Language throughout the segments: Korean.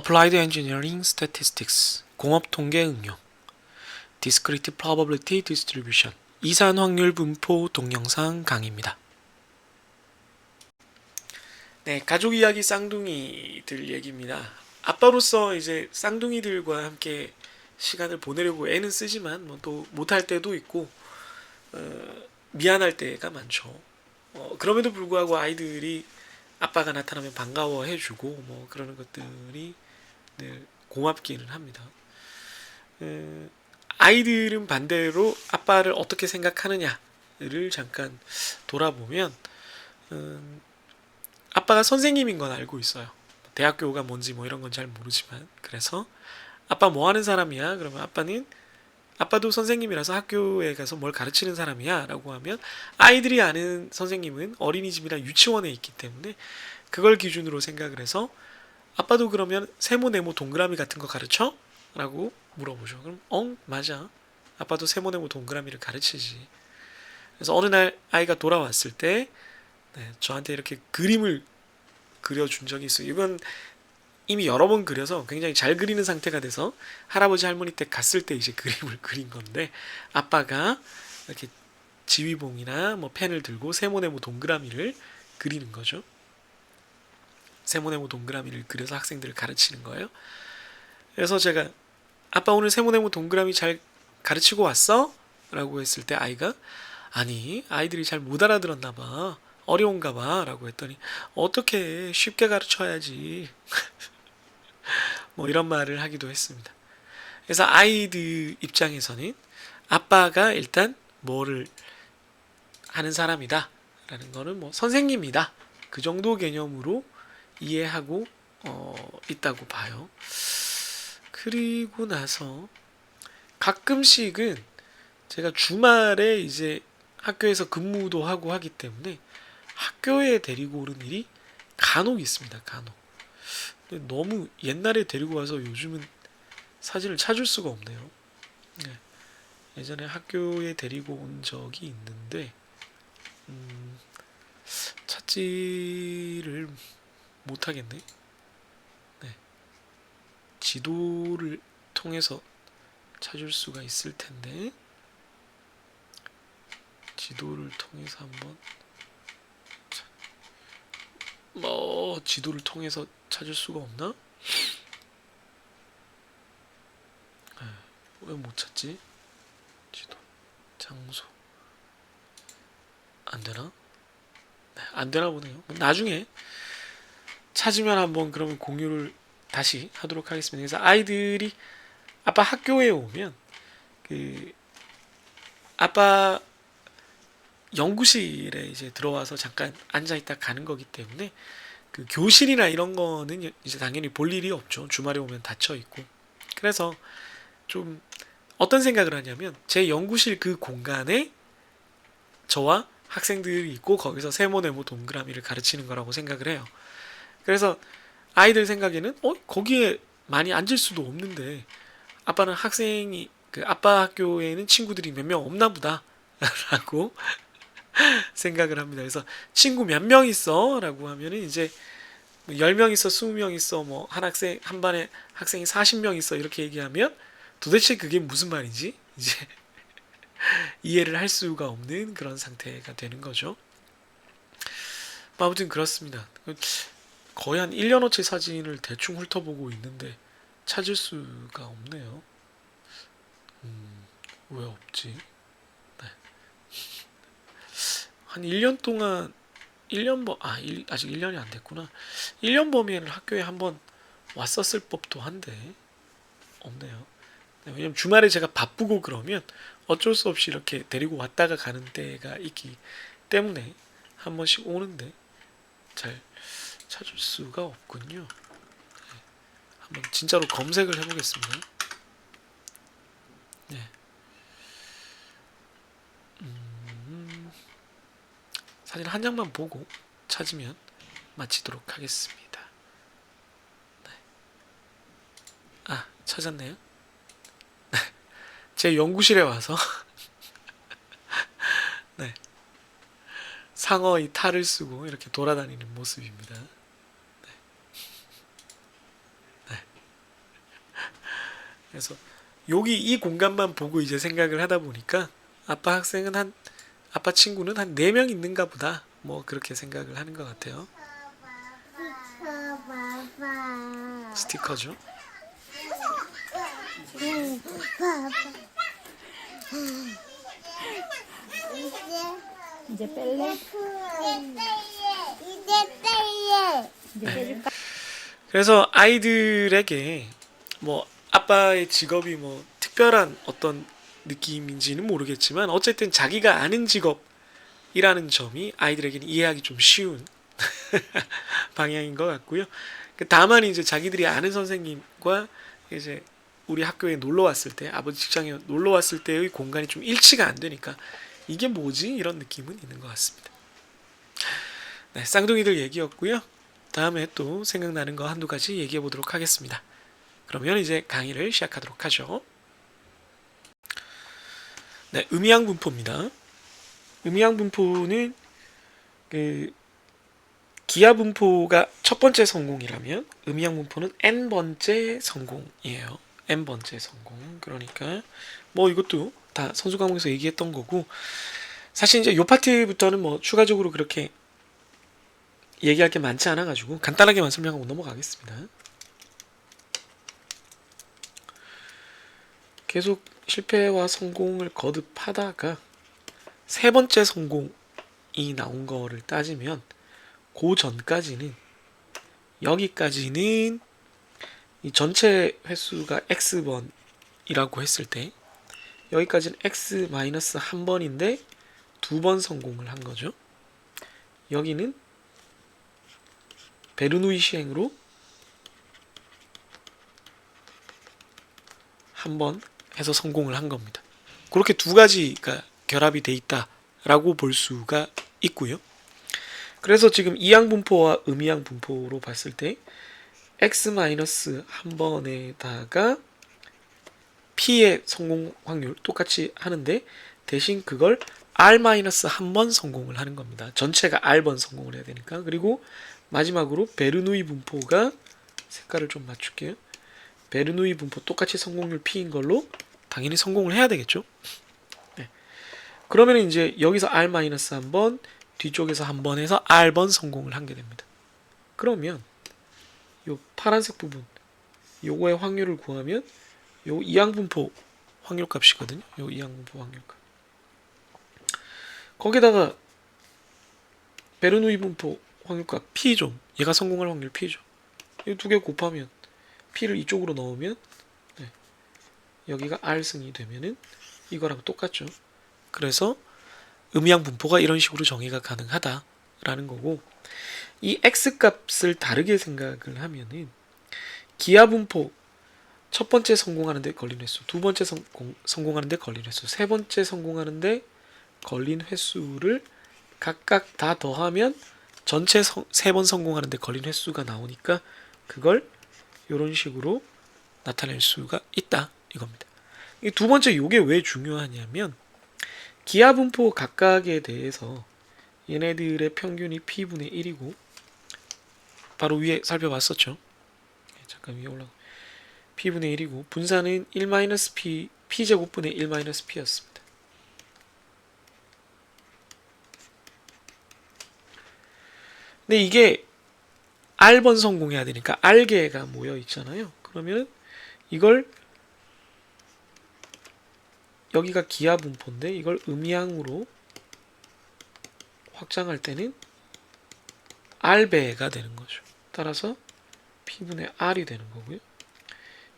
Applied Engineering Statistics 공업 통계 응용 Discrete Probability Distribution 이산 확률 분포 동영상 강의입니다. 네, 가족 이야기 쌍둥이들 얘기입니다. 아빠로서 이제 쌍둥이들과 함께 시간을 보내려고 애는 쓰지만 뭐 또 못할 때도 있고 어, 미안할 때가 많죠. 어, 그럼에도 불구하고 아이들이 아빠가 나타나면 반가워해주고 뭐 그러는 것들이 늘 고맙기는 합니다. 에, 아이들은 반대로 아빠를 어떻게 생각하느냐를 잠깐 돌아보면 음, 아빠가 선생님인 건 알고 있어요. 대학교가 뭔지 뭐 이런 건 잘 모르지만 그래서 아빠 뭐 하는 사람이야? 그러면 아빠는 아빠도 선생님이라서 학교에 가서 뭘 가르치는 사람이야 라고 하면 아이들이 아는 선생님은 어린이집이나 유치원에 있기 때문에 그걸 기준으로 생각을 해서 아빠도 그러면 세모 네모 동그라미 같은 거 가르쳐? 라고 물어보죠. 그럼 엉 맞아. 아빠도 세모 네모 동그라미를 가르치지. 그래서 어느 날 아이가 돌아왔을 때 네, 저한테 이렇게 그림을 그려준 적이 있어요. 이건 이미 여러 번 그려서 굉장히 잘 그리는 상태가 돼서 할아버지 할머니 때 갔을 때 이제 그림을 그린 건데 아빠가 이렇게 지휘봉이나 뭐 펜을 들고 세모네모 동그라미를 그리는 거죠. 세모네모 동그라미를 그려서 학생들을 가르치는 거예요. 그래서 제가 아빠 오늘 세모네모 동그라미 잘 가르치고 왔어? 라고 했을 때 아이가 아니 아이들이 잘 못 알아들었나 봐 어려운가 봐 라고 했더니 어떻게 쉽게 가르쳐야지 뭐 이런 말을 하기도 했습니다. 그래서 아이들 입장에서는 아빠가 일단 뭐를 하는 사람이다 라는 거는 뭐 선생님이다 그 정도 개념으로 이해하고 어, 있다고 봐요. 그리고 나서 가끔씩은 제가 주말에 이제 학교에서 근무도 하고 하기 때문에 학교에 데리고 오는 일이 간혹 있습니다. 간혹. 너무 옛날에 데리고 와서 요즘은 사진을 찾을 수가 없네요. 네. 예전에 학교에 데리고 온 적이 있는데 음, 찾지를 못하겠네. 네. 지도를 통해서 찾을 수가 있을 텐데 지도를 통해서 한번 자, 뭐 지도를 통해서 찾을 수가 없나? 왜 못 찾지? 지도 장소 안 되나? 네, 안 되나 보네요. 나중에 찾으면 한번 그러면 공유를 다시 하도록 하겠습니다. 그래서 아이들이 아빠 학교에 오면 그 아빠 연구실에 이제 들어와서 잠깐 앉아 있다 가는 거기 때문에 그 교실이나 이런 거는 이제 당연히 볼 일이 없죠. 주말에 오면 닫혀 있고. 그래서 좀 어떤 생각을 하냐면 제 연구실 그 공간에 저와 학생들이 있고 거기서 세모 네모 동그라미를 가르치는 거라고 생각을 해요. 그래서 아이들 생각에는 어 거기에 많이 앉을 수도 없는데 아빠는 학생이 그 아빠 학교에는 친구들이 몇 명 없나 보다라고 생각을 합니다. 그래서 친구 몇 명 있어? 라고 하면은 이제 뭐 10명 있어, 20명 있어, 뭐 한 학생 한 반에 학생이 40명 있어 이렇게 얘기하면 도대체 그게 무슨 말인지 이제 이해를 할 수가 없는 그런 상태가 되는 거죠. 뭐 아무튼 그렇습니다. 거의 한 1년어치 사진을 대충 훑어보고 있는데 찾을 수가 없네요. 음, 왜 없지? 네. 한 1년 동안 1년 범, 아, 일, 아직 1년이 안 됐구나. 1년 범위에는 학교에 한번 왔었을 법도 한데, 없네요. 네, 왜냐면 주말에 제가 바쁘고 그러면 어쩔 수 없이 이렇게 데리고 왔다가 가는 때가 있기 때문에 한 번씩 오는데 잘 찾을 수가 없군요. 네, 한번 진짜로 검색을 해보겠습니다. 네. 음, 사진 한 장만 보고 찾으면 마치도록 하겠습니다. 네. 아, 찾았네요. 제 연구실에 와서 네. 상어의 탈을 쓰고 이렇게 돌아다니는 모습입니다. 네. 네. 그래서 여기 이 공간만 보고 이제 생각을 하다 보니까 아빠 학생은 한 아빠 친구는 한 네 명 있는가 보다. 뭐 그렇게 생각을 하는 것 같아요. 스티커죠. 이제 이제 뺄래? 이제. 이제 빼줄까? 그래서 아이들에게 뭐 아빠의 직업이 뭐 특별한 어떤 느낌인지는 모르겠지만 어쨌든 자기가 아는 직업이라는 점이 아이들에게는 이해하기 좀 쉬운 방향인 것 같고요. 그 다만 이제 자기들이 아는 선생님과 이제 우리 학교에 놀러 왔을 때 아버지 직장에 놀러 왔을 때의 공간이 좀 일치가 안 되니까 이게 뭐지 이런 느낌은 있는 것 같습니다. 네, 쌍둥이들 얘기였고요. 다음에 또 생각나는 거 한두 가지 얘기해 보도록 하겠습니다. 그러면 이제 강의를 시작하도록 하죠. 네, 음이양 분포입니다. 음이양 분포는 그 기하 분포가 첫 번째 성공이라면 음이양 분포는 n 번째 성공이에요. n 번째 성공. 그러니까 뭐 이것도 다 선수 과목에서 얘기했던 거고 사실 이제 요 파트부터는 뭐 추가적으로 그렇게 얘기할 게 많지 않아 가지고 간단하게만 설명하고 넘어가겠습니다. 계속 실패와 성공을 거듭하다가 세 번째 성공이 나온 거를 따지면 그 전까지는 여기까지는 이 전체 횟수가 x번이라고 했을 때 여기까지는 x 마이너스 한 번인데 두 번 성공을 한 거죠. 여기는 베르누이 시행으로 한 번 해서 성공을 한 겁니다. 그렇게 두 가지가 결합이 돼 있다라고 볼 수가 있고요. 그래서 지금 이항 분포와 음이항 분포로 봤을 때 x 마이너스 한 번에다가 p의 성공 확률 똑같이 하는데 대신 그걸 r 마이너스 한 번 성공을 하는 겁니다. 전체가 r번 성공을 해야 되니까 그리고 마지막으로 베르누이 분포가 색깔을 좀 맞출게요. 베르누이 분포 똑같이 성공률 p인 걸로 당연히 성공을 해야 되겠죠. 네. 그러면 이제 여기서 r 마이너스 한 번, 뒤쪽에서 한 번 해서 r번 성공을 하게 됩니다. 그러면 요 파란색 부분 요거의 확률을 구하면 요 이항 분포 확률 값이거든요. 요 이항 분포 확률 값. 거기다가 베르누이 분포 확률값 P죠. 얘가 성공할 확률 P죠. 이두 개 곱하면 P를 이쪽으로 넣으면 네. 여기가 R승이 되면은 이거랑 똑같죠. 그래서 음양 분포가 이런 식으로 정의가 가능하다라는 거고 이 X 값을 다르게 생각을 하면은 기하 분포 첫 번째 성공하는 데 걸린 횟수, 두 번째 성공, 성공하는 데 걸린 횟수, 세 번째 성공하는 데 걸린 횟수를 각각 다 더하면 전체 세 번 성공하는 데 걸린 횟수가 나오니까 그걸 이런 식으로 나타낼 수가 있다 이겁니다. 이두 번째 요게 왜 중요하냐면 기하 분포 각각에 대해서 얘네들의 평균이 p분의 1이고 바로 위에 살펴봤었죠. 네, 잠깐 위에 올라가. p분의 1이고 분산은 1-p p제곱분의 1-p였습니다. 근데 이게 R번 성공해야 되니까 R개가 모여 있잖아요. 그러면 이걸 여기가 기하 분포인데 이걸 음양으로 확장할 때는 R배가 되는 거죠. 따라서 P분의 R이 되는 거고요.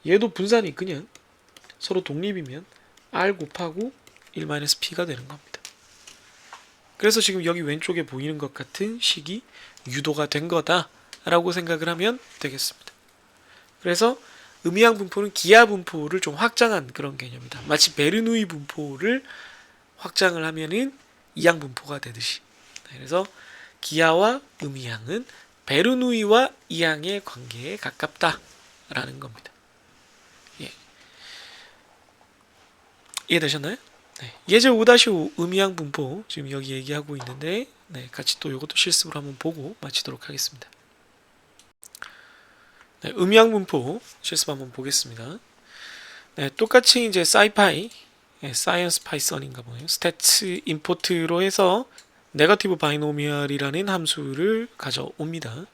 얘도 분산이 그냥 서로 독립이면 R 곱하고 1-P가 되는 겁니다. 그래서 지금 여기 왼쪽에 보이는 것 같은 식이 유도가 된 거다라고 생각을 하면 되겠습니다. 그래서 음이항 분포는 기하 분포를 좀 확장한 그런 개념이다. 마치 베르누이 분포를 확장을 하면은 이항 분포가 되듯이. 네, 그래서 기하와 음이항은 베르누이와 이항의 관계에 가깝다라는 겁니다. 예. 이해되셨나요? 네. 예제 5-5 음이항 분포 지금 여기 얘기하고 있는데 네, 같이 또 이것도 실습으로 한번 보고 마치도록 하겠습니다. 네, 음이항 분포 실습 한번 보겠습니다. 네, 똑같이 이제 사이파이, 네, 사이언스 파이썬인가 보네요. 스태츠 임포트로 해서 네거티브 바이노미얼이라는 함수를 가져옵니다.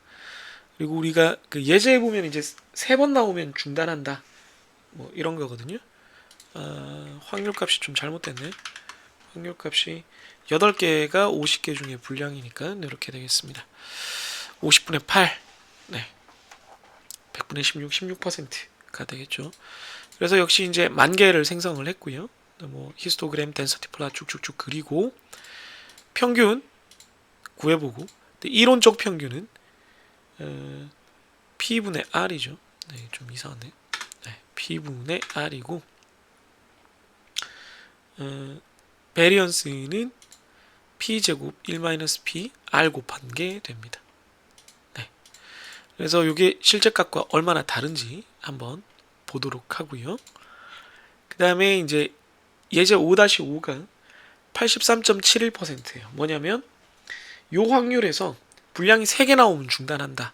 그리고 우리가 그 예제에 보면 이제 세 번 나오면 중단한다. 뭐 이런 거거든요. 아, 확률 값이 좀 잘못됐네. 확률 값이 8개가 50개 중에 불량이니까 이렇게 되겠습니다. 50분의 8. 네. 100분의 16, 16%가 되겠죠. 그래서 역시 이제 만 개를 생성을 했고요. 뭐 히스토그램, 덴서티 플라 쭉쭉쭉 그리고 평균 구해보고 이론적 평균은 어, P분의 R이죠. 네, 좀 이상한데. 네, P분의 R이고 어, 베리언스는 P 제곱 1-P R 곱한 게 됩니다. 네. 그래서 이게 실제 값과 얼마나 다른지 한번 보도록 하고요. 그 다음에 이제 예제 5-5가 83.71%예요. 뭐냐면 요 확률에서 분량이 3개 나오면 중단한다.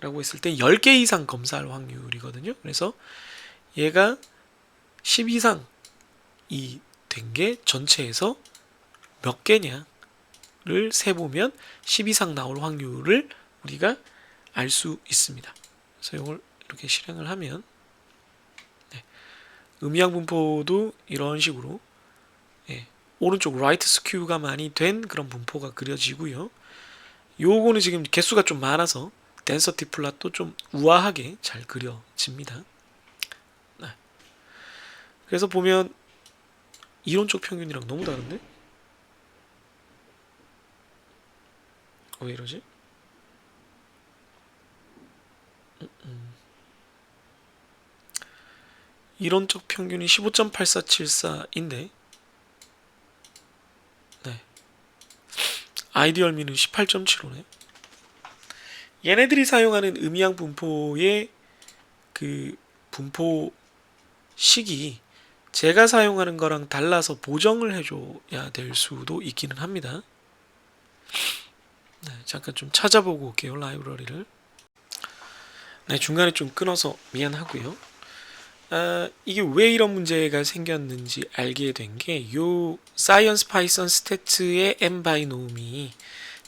라고 했을 때 10개 이상 검사할 확률이거든요. 그래서 얘가 10 이상이 된 게 전체에서 몇 개냐를 세보면 10 이상 나올 확률을 우리가 알 수 있습니다. 그래서 이걸 이렇게 실행을 하면 네. 음양 분포도 이런 식으로 예, 오른쪽 라이트 스큐가 많이 된 그런 분포가 그려지고요. 요거는 지금 개수가 좀 많아서 덴서티 플랫도 좀 우아하게 잘 그려집니다. 네. 그래서 보면 이론적 평균이랑 너무 다른데? 어, 왜 이러지? 음, 음. 이론적 평균이 15.8474인데 네. 아이디얼 미는 18.75네. 얘네들이 사용하는 음이양 분포의 그 분포 식이 제가 사용하는 거랑 달라서 보정을 해줘야 될 수도 있기는 합니다. 네, 잠깐 좀 찾아보고 올게요 라이브러리를. 네, 중간에 좀 끊어서 미안하고요. 아, 이게 왜 이런 문제가 생겼는지 알게 된 게 요 사이언스 파이썬 스태츠의 n 바이놈이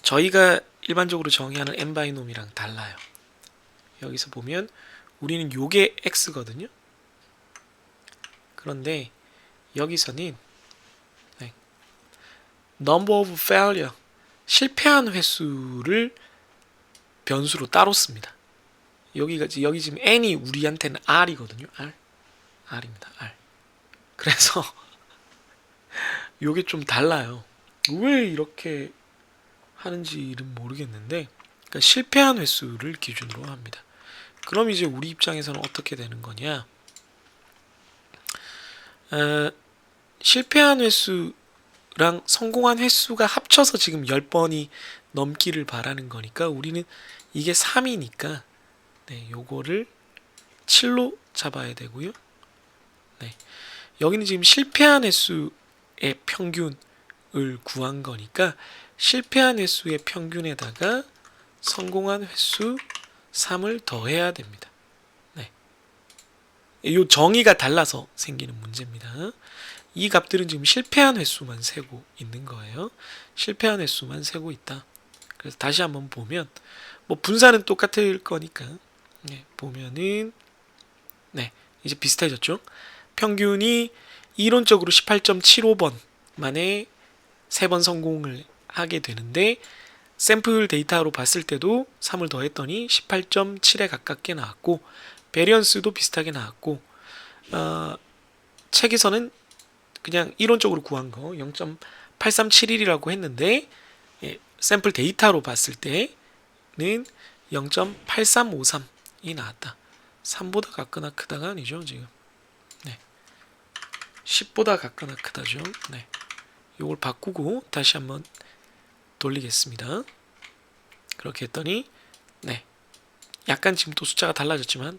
저희가 일반적으로 정의하는 n 바이놈이랑 달라요. 여기서 보면 우리는 요게 x거든요. 그런데 여기서는 네, number of failure 실패한 횟수를 변수로 따로 씁니다. 여기가 지- 여기 지금 n이 우리한테는 r이거든요. r r입니다. r. 그래서 요게 좀 달라요. 왜 이렇게 하는지는 모르겠는데 그러니까 실패한 횟수를 기준으로 합니다. 그럼 이제 우리 입장에서는 어떻게 되는 거냐? 어, 실패한 횟수랑 성공한 횟수가 합쳐서 지금 10번이 넘기를 바라는 거니까 우리는 이게 3이니까 네, 요거를 7로 잡아야 되고요. 네. 여기는 지금 실패한 횟수의 평균을 구한 거니까 실패한 횟수의 평균에다가 성공한 횟수 3을 더해야 됩니다. 네. 이 정의가 달라서 생기는 문제입니다. 이 값들은 지금 실패한 횟수만 세고 있는 거예요. 실패한 횟수만 세고 있다. 그래서 다시 한번 보면 뭐 분산은 똑같을 거니까 네, 보면은 네 이제 비슷해졌죠. 평균이 이론적으로 18.75번 만에 세 번 성공을 하게 되는데 샘플 데이터로 봤을 때도 3을 더했더니 18.7에 가깝게 나왔고 베리언스도 비슷하게 나왔고 어, 책에서는 그냥 이론적으로 구한 거 0.8371이라고 했는데 예, 샘플 데이터로 봤을 때는 0.8353이 나왔다. 3보다 같거나 크다가 아니죠 지금. 네. 10보다 같거나 크다죠. 네. 요걸 바꾸고 다시 한번 돌리겠습니다. 그렇게 했더니 네. 약간 지금 또 숫자가 달라졌지만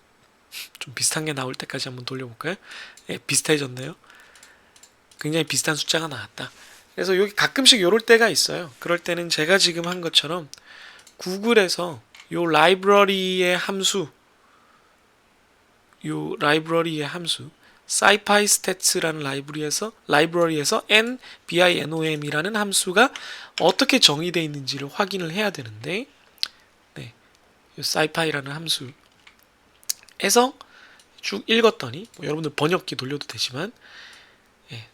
좀 비슷한 게 나올 때까지 한번 돌려볼까요? 예, 비슷해졌네요. 굉장히 비슷한 숫자가 나왔다. 그래서 여기 가끔씩 요럴 때가 있어요. 그럴 때는 제가 지금 한 것처럼 구글에서 요 라이브러리의 함수 요 라이브러리의 함수 scipy stats라는 라이브러리에서 라이브러리에서 n binom이라는 함수가 어떻게 정의되어 있는지를 확인을 해야 되는데 네. 이 scipy라는 함수에서 쭉 읽었더니 뭐 여러분들 번역기 돌려도 되지만 예.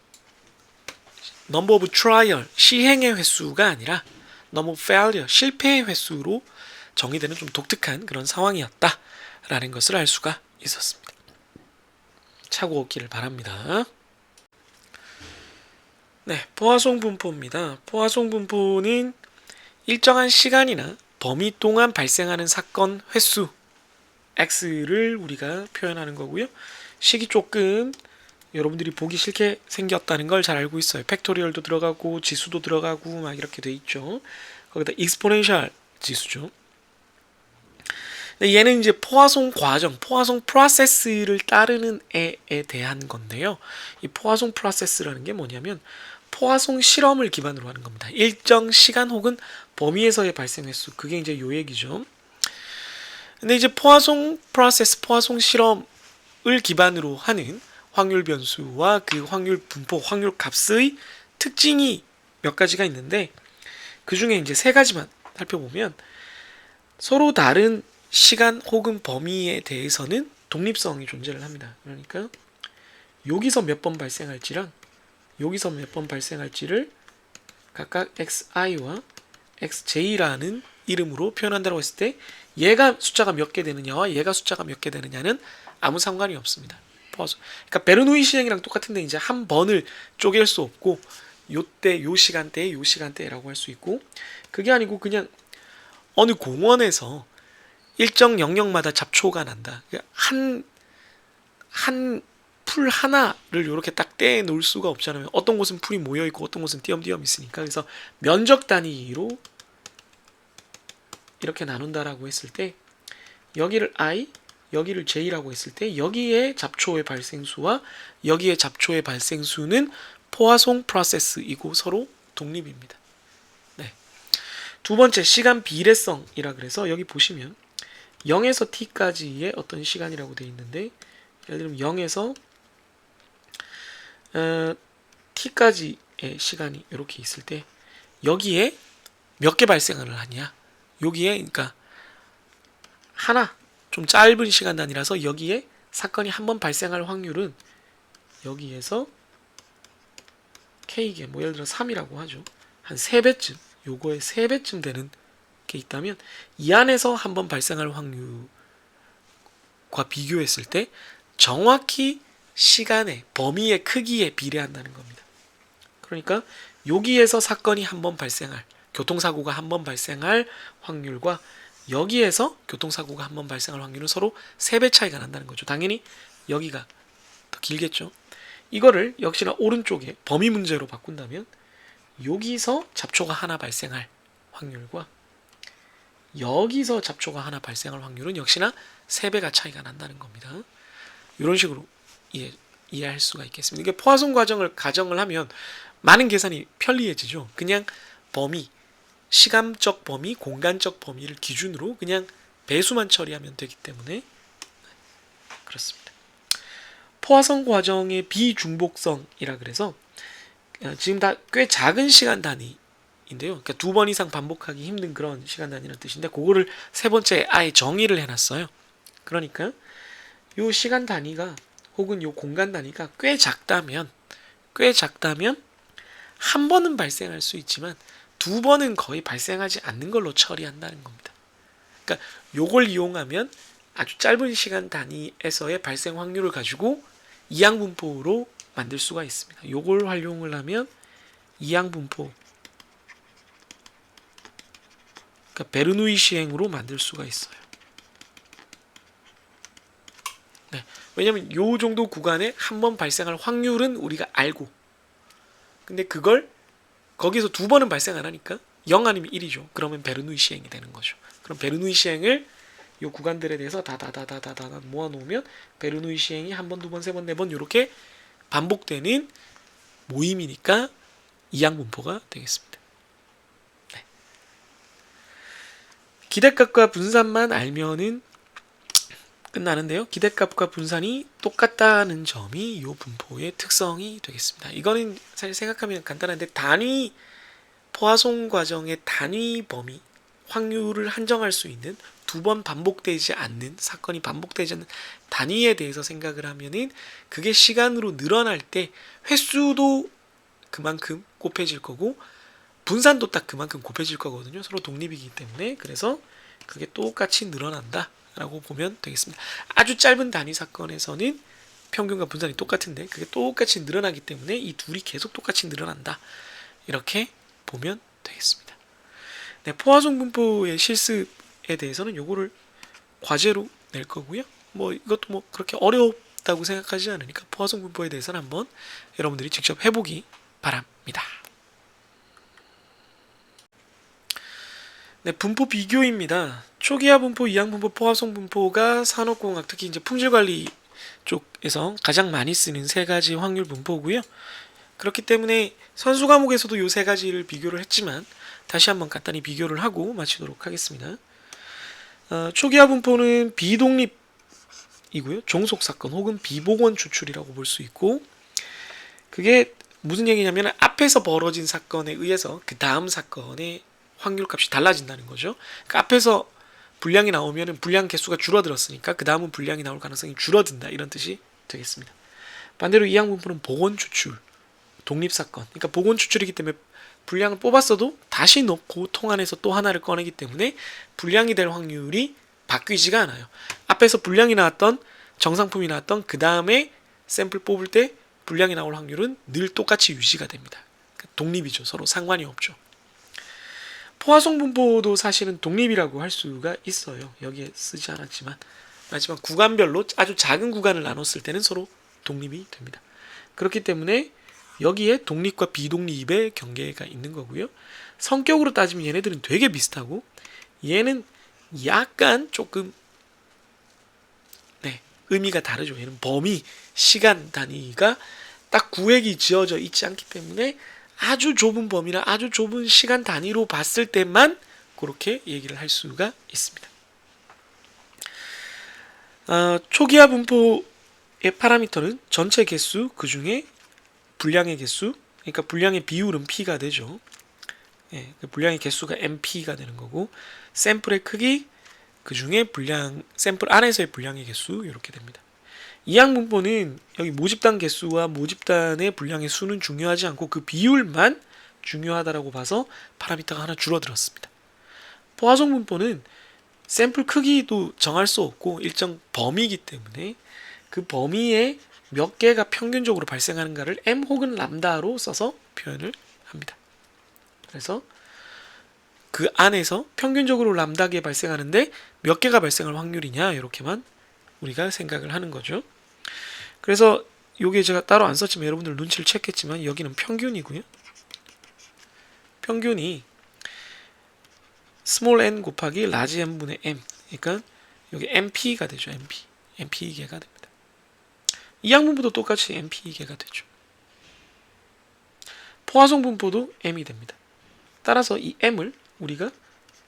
number of trial 시행의 횟수가 아니라 number of failure 실패의 횟수로 정의되는 좀 독특한 그런 상황이었다라는 것을 알 수가 있었습니다. 차고 오기를 바랍니다. 네, 포화송 분포입니다. 포화송 분포는 일정한 시간이나 범위 동안 발생하는 사건 횟수 x를 우리가 표현하는 거고요. 식이 조금 여러분들이 보기 싫게 생겼다는 걸 잘 알고 있어요. 팩토리얼도 들어가고 지수도 들어가고 막 이렇게 돼 있죠. 거기다 익스포넨셜 지수죠. 근데 얘는 이제 포화송 과정, 포화송 프로세스를 따르는 애에 대한 건데요. 이 포화송 프로세스라는 게 뭐냐면 포화송 실험을 기반으로 하는 겁니다. 일정 시간 혹은 범위에서의 발생 횟수. 그게 이제 요 얘기죠. 근데 이제 포화송 프로세스, 포화송 실험을 기반으로 하는 확률 변수와 그 확률 분포, 확률 값의 특징이 몇 가지가 있는데 그 중에 이제 세 가지만 살펴보면 서로 다른 시간 혹은 범위에 대해서는 독립성이 존재를 합니다. 그러니까 여기서 몇 번 발생할지랑 여기서 몇 번 발생할지를 각각 xi와 xj라는 이름으로 표현한다고 했을 때 얘가 숫자가 몇 개 되느냐와 얘가 숫자가 몇 개 되느냐는 아무 상관이 없습니다. 그러니까 베르노이 시행이랑 똑같은데 이제 한 번을 쪼갤 수 없고 요때 요 시간대에 요 시간대라고 할 수 있고 그게 아니고 그냥 어느 공원에서 일정 영역마다 잡초가 난다. 한 한 풀 하나를 이렇게 딱 떼 놓을 수가 없잖아요. 어떤 곳은 풀이 모여 있고 어떤 곳은 띄엄띄엄 있으니까 그래서 면적 단위로 이렇게 나눈다라고 했을 때 여기를 i, 여기를 j라고 했을 때 여기에 잡초의 발생수와 여기에 잡초의 발생수는 포화송 프로세스이고 서로 독립입니다. 네. 두 번째 시간 비례성이라 그래서 여기 보시면 0에서 t까지의 어떤 시간이라고 되어 있는데 예를 들면 0에서 어, t까지의 시간이 이렇게 있을 때 여기에 몇 개 발생을 하냐? 여기에 그러니까 하나 좀 짧은 시간 단위라서 여기에 사건이 한 번 발생할 확률은 여기에서 k개 뭐 예를 들어 3이라고 하죠. 한 3배쯤 요거의 3배쯤 되는 게 있다면 이 안에서 한번 발생할 확률과 비교했을 때 정확히 시간의 범위의 크기에 비례한다는 겁니다. 그러니까 여기에서 사건이 한번 발생할 교통사고가 한번 발생할 확률과 여기에서 교통사고가 한번 발생할 확률은 서로 3배 차이가 난다는 거죠. 당연히 여기가 더 길겠죠. 이거를 역시나 오른쪽에 범위 문제로 바꾼다면 여기서 잡초가 하나 발생할 확률과 여기서 잡초가 하나 발생할 확률은 역시나 3배가 차이가 난다는 겁니다. 이런 식으로 이해, 이해할 수가 있겠습니다. 이게 포화송 과정을 가정을 하면 많은 계산이 편리해지죠. 그냥 범위, 시간적 범위, 공간적 범위를 기준으로 그냥 배수만 처리하면 되기 때문에 그렇습니다. 포화성 과정의 비중복성이라 그래서 어, 지금 다 꽤 작은 시간 단위 인데요. 그러니까 두 번 이상 반복하기 힘든 그런 시간 단위라는 뜻인데 그거를 세 번째 아예 정의를 해놨어요. 그러니까 요 시간 단위가 혹은 요 공간 단위가 꽤 작다면 꽤 작다면 한 번은 발생할 수 있지만 두 번은 거의 발생하지 않는 걸로 처리한다는 겁니다. 그러니까 요걸 이용하면 아주 짧은 시간 단위에서의 발생 확률을 가지고 이항분포로 만들 수가 있습니다. 요걸 활용을 하면 이항분포 그러니까 베르누이 시행으로 만들 수가 있어요. 네. 왜냐면 요 정도 구간에 한 번 발생할 확률은 우리가 알고 근데 그걸 거기서 두 번은 발생 안 하니까 0 아니면 1이죠. 그러면 베르누이 시행이 되는 거죠. 그럼 베르누이 시행을 요 구간들에 대해서 다다다다다다 모아 놓으면 베르누이 시행이 한 번, 두 번, 세 번, 네 번 이렇게 반복되는 모임이니까 이항분포가 되겠습니다. 네. 기대값과 분산만 알면은 끝나는데요. 기대값과 분산이 똑같다는 점이 이 분포의 특성이 되겠습니다. 이거는 사실 생각하면 간단한데 단위 포화송 과정의 단위 범위 확률을 한정할 수 있는 두 번 반복되지 않는 사건이 반복되지 않는 단위에 대해서 생각을 하면은 그게 시간으로 늘어날 때 횟수도 그만큼 곱해질 거고 분산도 딱 그만큼 곱해질 거거든요. 서로 독립이기 때문에 그래서 그게 똑같이 늘어난다라고 보면 되겠습니다. 아주 짧은 단위 사건에서는 평균과 분산이 똑같은데 그게 똑같이 늘어나기 때문에 이 둘이 계속 똑같이 늘어난다. 이렇게 보면 되겠습니다. 네, 포화송 분포의 실습에 대해서는 요거를 과제로 낼 거고요. 뭐 이것도 뭐 그렇게 어렵다고 생각하지 않으니까 포화송 분포에 대해서는 한번 여러분들이 직접 해보기 바랍니다. 네, 분포 비교입니다. 초기화 분포, 이항 분포, 포화송 분포가 산업공학 특히 이제 품질 관리 쪽에서 가장 많이 쓰는 세 가지 확률 분포고요. 그렇기 때문에 선수 과목에서도 요 세 가지를 비교를 했지만 다시 한번 간단히 비교를 하고 마치도록 하겠습니다. 어, 초기화 분포는 비독립이고요. 종속 사건 혹은 비복원 추출이라고 볼 수 있고 그게 무슨 얘기냐면 앞에서 벌어진 사건에 의해서 그 다음 사건의 확률 값이 달라진다는 거죠. 그 앞에서 분량이 나오면 분량 개수가 줄어들었으니까 그 다음은 분량이 나올 가능성이 줄어든다 이런 뜻이 되겠습니다. 반대로 이항 분포는 복원 추출, 독립 사건. 그러니까 복원 추출이기 때문에 분량을 뽑았어도 다시 넣고 통 안에서 또 하나를 꺼내기 때문에 분량이 될 확률이 바뀌지가 않아요. 앞에서 분량이 나왔던 정상품이 나왔던 그 다음에 샘플 뽑을 때 분량이 나올 확률은 늘 똑같이 유지가 됩니다. 그 독립이죠. 서로 상관이 없죠. 포화송 분포도 사실은 독립이라고 할 수가 있어요. 여기에 쓰지 않았지만 하지만 구간별로 아주 작은 구간을 나눴을 때는 서로 독립이 됩니다. 그렇기 때문에 여기에 독립과 비독립의 경계가 있는 거고요. 성격으로 따지면 얘네들은 되게 비슷하고 얘는 약간 조금 네, 의미가 다르죠. 얘는 범위, 시간 단위가 딱 구획이 지어져 있지 않기 때문에 아주 좁은 범위나 아주 좁은 시간 단위로 봤을 때만 그렇게 얘기를 할 수가 있습니다. 어, 초기화 분포의 파라미터는 전체 개수 그 중에 분량의 개수 그러니까 분량의 비율은 p가 되죠. 예, 그 분량의 개수가 mp가 되는 거고 샘플의 크기 그 중에 분량 샘플 안에서의 분량의 개수 이렇게 됩니다. 이항 분포는 여기 모집단 개수와 모집단의 분량의 수는 중요하지 않고 그 비율만 중요하다라고 봐서 파라미터가 하나 줄어들었습니다. 포화송 분포는 샘플 크기도 정할 수 없고 일정 범위이기 때문에 그 범위에 몇 개가 평균적으로 발생하는가를 m 혹은 람다로 써서 표현을 합니다. 그래서 그 안에서 평균적으로 람다게 발생하는데 몇 개가 발생할 확률이냐 이렇게만 우리가 생각을 하는 거죠. 그래서 요게 제가 따로 안 썼지만 여러분들 눈치를 챘겠지만 여기는 평균이고요. 평균이 스몰 n 곱하기 라지 n 분의 m 그러니까 여기 mp가 되죠. mp mp개가 됩니다. 이 항분포도 똑같이 mp개가 되죠. 포화송 분포도 m이 됩니다. 따라서 이 m을 우리가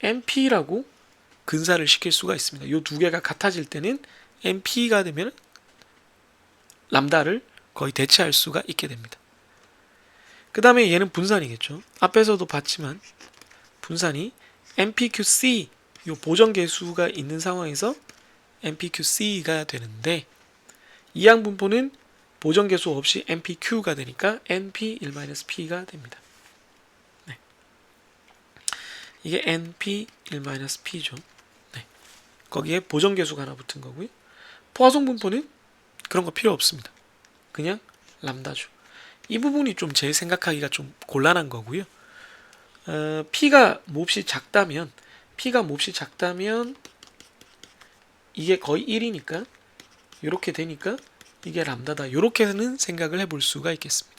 mp라고 근사를 시킬 수가 있습니다. 이 두 개가 같아질 때는 mp가 되면 람다를 거의 대체할 수가 있게 됩니다. 그 다음에 얘는 분산이겠죠. 앞에서도 봤지만 분산이 MPQC 요 보정 개수가 있는 상황에서 MPQC가 되는데 이항 분포는 보정 개수 없이 MPQ가 되니까 NP1-P가 됩니다. 네. 이게 NP1-P죠. 네. 거기에 보정 개수가 하나 붙은 거고요. 포화송 분포는 그런 거 필요 없습니다. 그냥 람다죠. 이 부분이 좀 제 생각하기가 좀 곤란한 거고요. 어, P가 몹시 작다면 P가 몹시 작다면 이게 거의 1이니까 이렇게 되니까 이게 람다다. 이렇게는 생각을 해볼 수가 있겠습니다.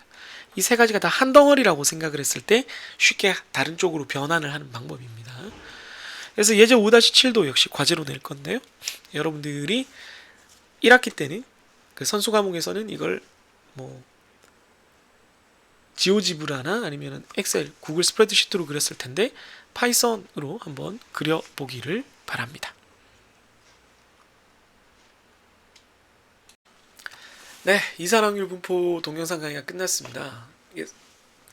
이 세 가지가 다 한 덩어리라고 생각을 했을 때 쉽게 다른 쪽으로 변환을 하는 방법입니다. 그래서 예제 5-7도 역시 과제로 낼 건데요. 여러분들이 1학기 때는 그 선수 과목에서는 이걸 뭐 지오지브라나 아니면 엑셀, 구글 스프레드시트로 그렸을 텐데 파이썬으로 한번 그려보기를 바랍니다. 네, 이사랑률 분포 동영상 강의가 끝났습니다.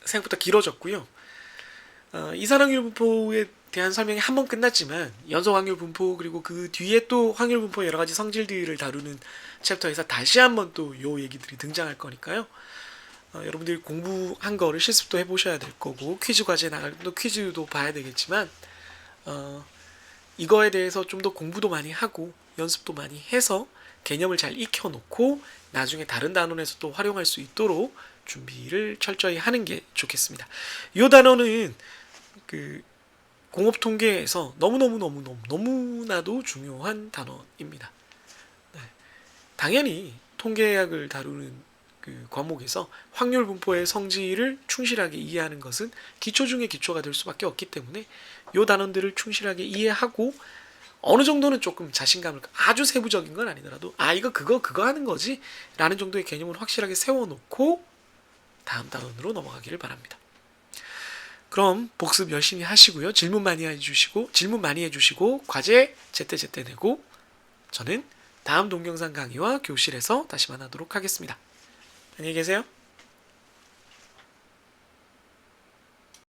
생각보다 길어졌고요. 어, 이사랑률 분포의 대한 설명이 한 번 끝났지만 연속 확률 분포 그리고 그 뒤에 또 확률 분포 여러 가지 성질들을 다루는 챕터에서 다시 한번 또 요 얘기들이 등장할 거니까요. 어, 여러분들이 공부한 거를 실습도 해보셔야 될 거고 퀴즈 과제 나갈 때도 퀴즈도 봐야 되겠지만 어, 이거에 대해서 좀 더 공부도 많이 하고 연습도 많이 해서 개념을 잘 익혀놓고 나중에 다른 단원에서 또 활용할 수 있도록 준비를 철저히 하는 게 좋겠습니다. 이 단어는 그 공업 통계에서 너무너무 너무너무 너무나도 중요한 단어입니다. 네. 당연히 통계학을 다루는 그 과목에서 확률 분포의 성질을 충실하게 이해하는 것은 기초 중에 기초가 될 수밖에 없기 때문에 요 단원들을 충실하게 이해하고 어느 정도는 조금 자신감을 아주 세부적인 건 아니더라도 아 이거 그거 그거 하는 거지 라는 정도의 개념을 확실하게 세워놓고 다음 단원으로 넘어가기를 바랍니다. 그럼 복습 열심히 하시고요. 질문 많이 해주시고 질문 많이 해주시고 과제 제때제때 내고 저는 다음 동영상 강의와 교실에서 다시 만나도록 하겠습니다. 안녕히 계세요.